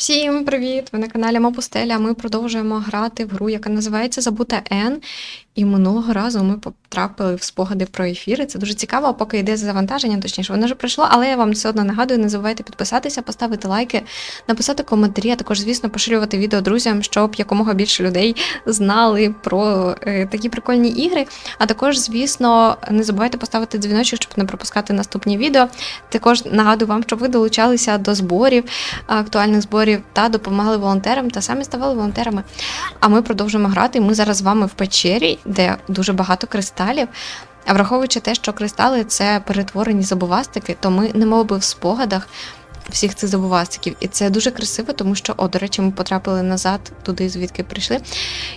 Всім привіт! Ви на каналі Мопустеля. Ми продовжуємо грати в гру, яка називається Забута Н. І минулого разу ми потрапили в спогади про ефіри. Це дуже цікаво, поки йде завантаження, точніше, воно вже пройшло, але я вам все одно нагадую, не забувайте підписатися, поставити лайки, написати коментарі, а також, звісно, поширювати відео друзям, щоб якомога більше людей знали про е, такі прикольні ігри. А також, звісно, не забувайте поставити дзвіночок, щоб не пропускати наступні відео. Також нагадую вам, щоб ви долучалися до зборів, актуальних зборів та допомагали волонтерам та самі ставали волонтерами. А ми продовжуємо грати. Ми зараз з вами в печері, де дуже багато кристалів. А враховуючи те, що кристали це перетворені забувастики, то ми немов би в спогадах всіх цих забувастиків. І це дуже красиво, тому що, о, до речі, ми потрапили назад туди, звідки прийшли.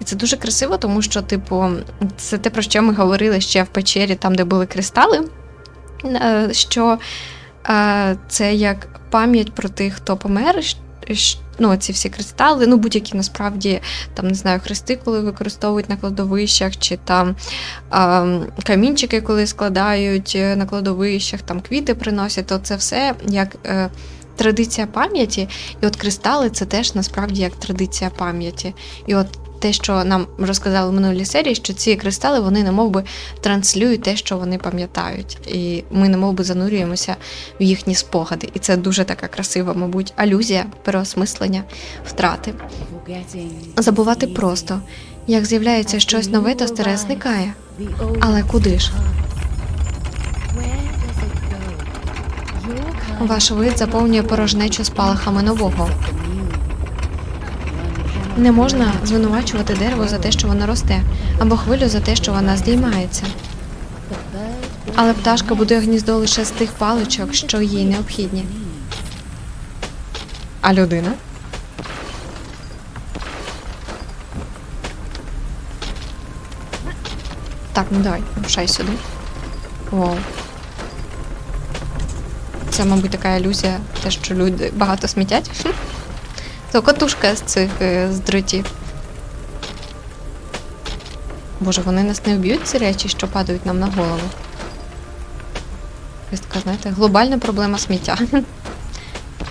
І це дуже красиво, тому що, типу, це те, про що ми говорили ще в печері, там, де були кристали. е, Що е, це як пам'ять про тих, хто помер. Ну, ці всі кристали, ну будь-які насправді там не знаю, хрести, коли використовують на кладовищах, чи там ем, камінчики, коли складають е, на кладовищах, там квіти приносять, то це все як е, традиція пам'яті. І от кристали це теж насправді як традиція пам'яті. І от те, що нам розказали в минулій серії, що ці кристали вони немов би транслюють те, що вони пам'ятають. І ми немов би занурюємося в їхні спогади. І це дуже така красива, мабуть, алюзія, переосмислення, втрати. Забувати просто. Як з'являється щось нове, то старе зникає. Але куди ж? Ваш вид заповнює порожнечу спалахами нового. Не можна звинувачувати дерево за те, що воно росте, або хвилю за те, що вона здіймається. Але пташка будує гніздо лише з тих паличок, що їй необхідні. А людина? Так, ну давай, рушай сюди. Вау. Це, мабуть, така ілюзія, те, що люди багато смітять. То котушка з цих е, з дротів. Боже, вони нас не вб'ють ці речі, що падають нам на голову. Якась така, знаєте, глобальна проблема сміття.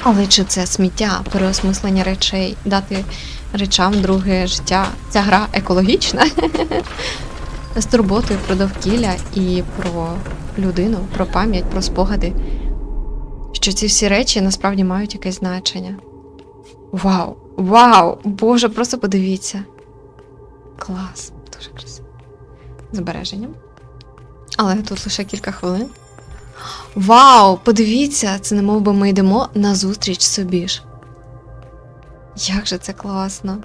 Але чи це сміття, переосмислення речей, дати речам друге життя? Ця гра екологічна? З турботою про довкілля і про людину, про пам'ять, про спогади. Що ці всі речі насправді мають якесь значення. Вау! Вау! Боже, просто подивіться. Клас, дуже красиво. Збереженням. Але тут лише кілька хвилин. Вау! Подивіться, це немов би ми йдемо на зустріч собі ж. Як же це класно.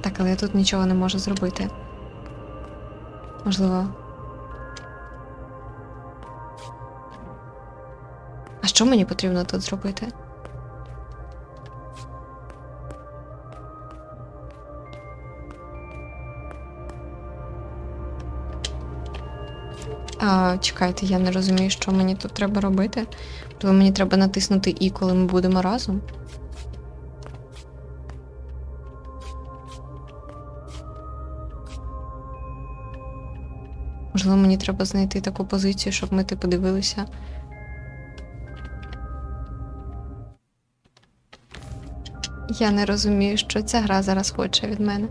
Так, але я тут нічого не можу зробити. Можливо. Що мені потрібно тут зробити? А, чекайте, я не розумію, що мені тут треба робити. То мені треба натиснути І, коли ми будемо разом. Можливо, мені треба знайти таку позицію, щоб ми типу дивилися. Я не розумію, що ця гра зараз хоче від мене.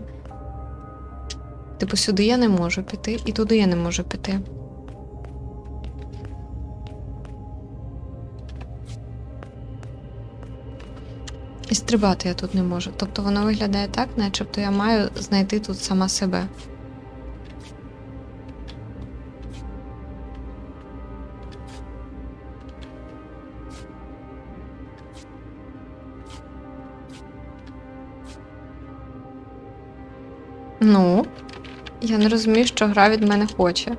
Типу, сюди я не можу піти, і туди я не можу піти. І стрибати я тут не можу. Тобто воно виглядає так, начебто я маю знайти тут сама себе. Ну, я не розумію, що гра від мене хоче.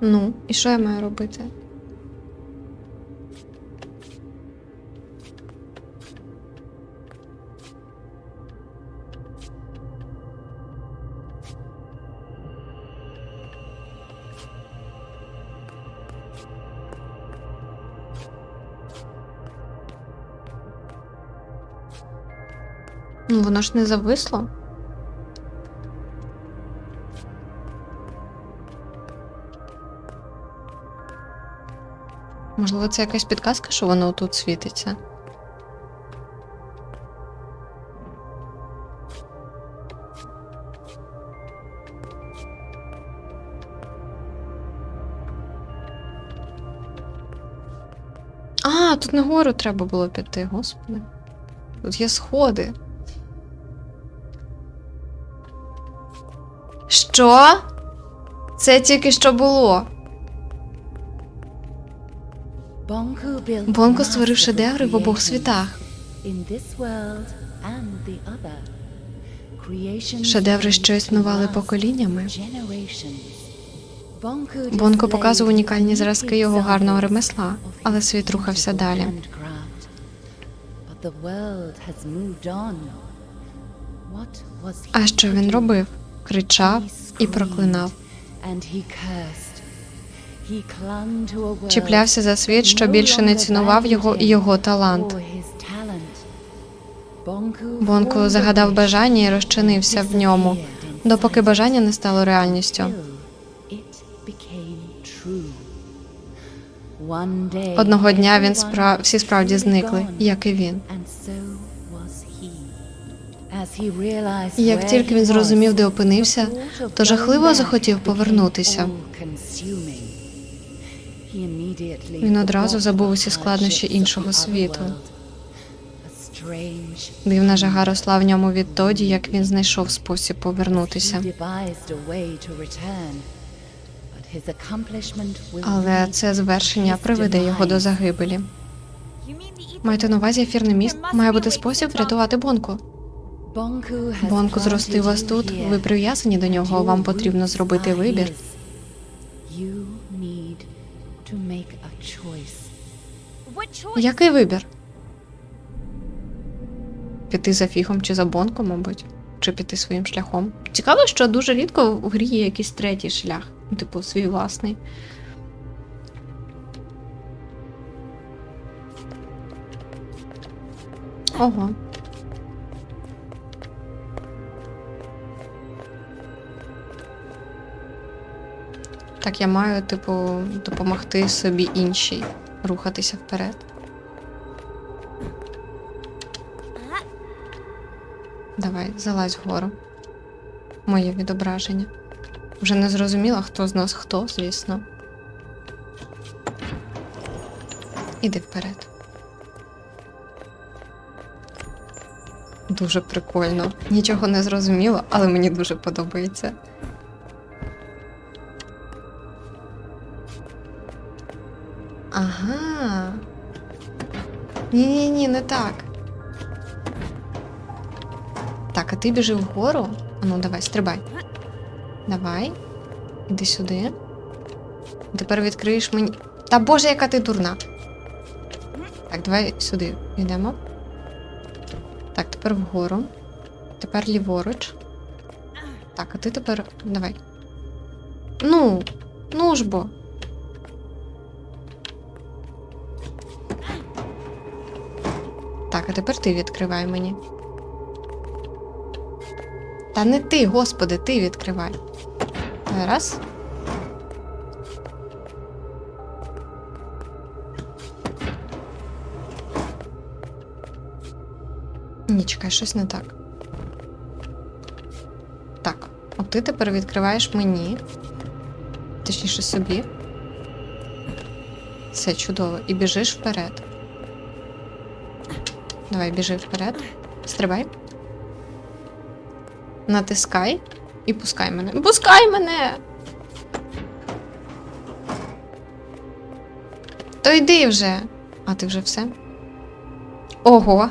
Ну, і що я маю робити? Ну, воно ж не зависло. Можливо, це якась підказка, що воно тут світиться. А, тут нагору треба було піти, господи. Тут є сходи. Що? Це тільки що було. Бонко створив шедеври в обох світах. Шедеври, що існували поколіннями. Бонко показував унікальні зразки його гарного ремесла, але світ рухався далі. А що він робив? Кричав і проклинав. Чіплявся за світ, що більше не цінував його і його талант. Бонко загадав бажання і розчинився в ньому, допоки бажання не стало реальністю. Одного дня він спра... всі справді зникли, як і він. Як тільки він зрозумів, де опинився, то жахливо захотів повернутися. Він одразу забув усі складнощі іншого світу. Дивна жага росла в ньому відтоді, як він знайшов спосіб повернутися. Але це звершення приведе його до загибелі. Маєте на увазі ефірний міст? Має бути спосіб врятувати Бонку. Бонку зростив вас тут. Ви прив'язані до нього. Вам потрібно зробити вибір. Який вибір? Піти за фігом чи за бонком, мабуть, чи піти своїм шляхом. Цікаво, що дуже рідко в грі є якийсь третій шлях, ну, типу, свій власний. Ого. Так, я маю, типу, допомогти собі іншій рухатися вперед. Давай, залазь вгору. Моє відображення. Вже не зрозуміла, хто з нас хто, звісно. Іди вперед. Дуже прикольно. Нічого не зрозуміло, але мені дуже подобається. Ага. Ні-ні-ні, не так. Так, а ти біжи вгору. А ну, давай, стрибай. Давай. Іди сюди. Тепер відкриєш мені. Та боже, яка ти дурна. Так, давай сюди йдемо. Так, тепер вгору. Тепер ліворуч. Так, а ти тепер. Давай. Ну, ну ж бо. Так, а тепер ти відкривай мені. Та не ти, господи, ти відкривай. Раз. Ні, чекай, щось не так. Так, от ти тепер відкриваєш мені. Точніше собі. Все чудово. І біжиш вперед. Давай, біжи вперед. Стрибай. Натискай і пускай мене. Пускай мене! То йди вже. А ти вже все? Ого.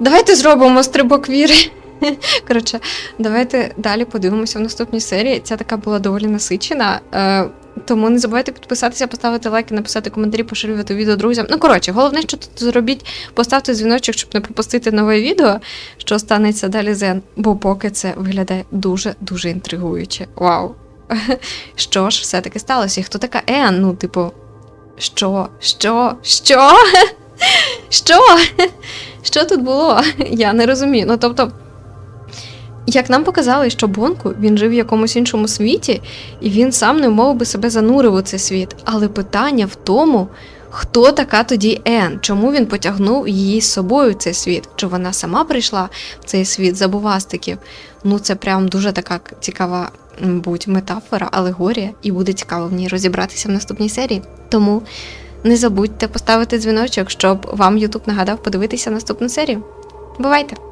Давайте зробимо стрибок віри. Коротше, давайте далі подивимося в наступній серії. Ця така була доволі насичена. Тому не забувайте підписатися, поставити лайки, написати коментарі, поширювати відео друзям. Ну, коротше, головне, що тут зробіть, поставте дзвіночок, щоб не пропустити нове відео, що станеться далі зен. Бо поки це виглядає дуже-дуже інтригуюче. Вау! Що ж все-таки сталося? І хто така Ен? Ну, типу, що? Що? Що? Що? Що тут було? Я не розумію. Ну тобто, як нам показали, що Бонку він жив в якомусь іншому світі, і він сам не мов би себе занурив у цей світ. Але питання в тому, хто така тоді Ен, чому він потягнув її з собою в цей світ? Чи вона сама прийшла в цей світ забувастиків? Ну, це прям дуже така цікава, м, будь метафора, алегорія, і буде цікаво в ній розібратися в наступній серії. Тому не забудьте поставити дзвіночок, щоб вам Ютуб нагадав подивитися наступну серію. Бувайте!